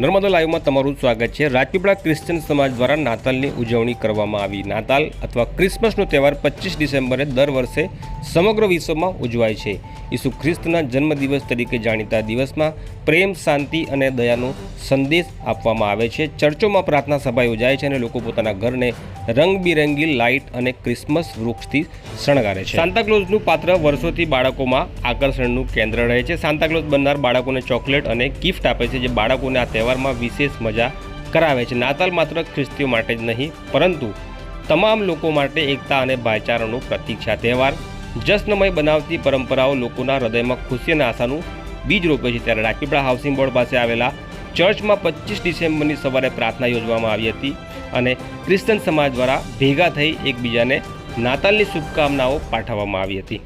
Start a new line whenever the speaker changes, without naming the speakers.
નર્મદા લાઈવમાં તમારું સ્વાગત છે. રાજપીપળા ક્રિશ્ચન સમાજ દ્વારા નાતાલની ઉજવણી કરવામાં આવી. નાતાલ અથવા ક્રિસમસનો તહેવાર પચીસ ડિસેમ્બરે દર વર્ષે સમગ્ર વિશ્વમાં ઉજવાય છે. ઈસુ ખ્રિસ્તના જન્મદિવસ તરીકે જાણીતા દિવસમાં પ્રેમ, શાંતિ અને દયાનો સંદેશ આપવામાં આવે છે. ચર્ચોમાં પ્રાર્થના સભા યોજાય છે અને લોકો પોતાના ઘરને રંગબેરંગી લાઇટ અને ક્રિસમસ વૃક્ષથી શણગારે છે. સાંતાક્લોઝનું પાત્ર વર્ષોથી બાળકોમાં આકર્ષણનું કેન્દ્ર રહે છે. સાંતાક્લોઝ બનનાર બાળકોને ચોકલેટ અને ગિફ્ટ આપે છે. જે બાળકોને આ તહેવારમાં વિશેષ મજા કરાવે છે. નાતાલ માત્ર ખ્રિસ્તીઓ માટે જ નહીં, પરંતુ તમામ લોકો માટે એકતા અને ભાઈચારાનું પ્રતીક છે તહેવાર. જશ્નમય બનાવતી પરંપરાઓ લોકોના હૃદયમાં ખુશી અને આશાનું બીજ રોપે છે. ત્યારે રાજપીપળા હાઉસિંગ બોર્ડ પાસે આવેલા ચર્ચમાં પચીસ ડિસેમ્બરની સવારે પ્રાર્થના યોજવામાં આવી હતી અને ક્રિશ્ચન સમાજ દ્વારા ભેગા થઈ એકબીજાને નાતાલની શુભકામનાઓ પાઠવવામાં આવી હતી.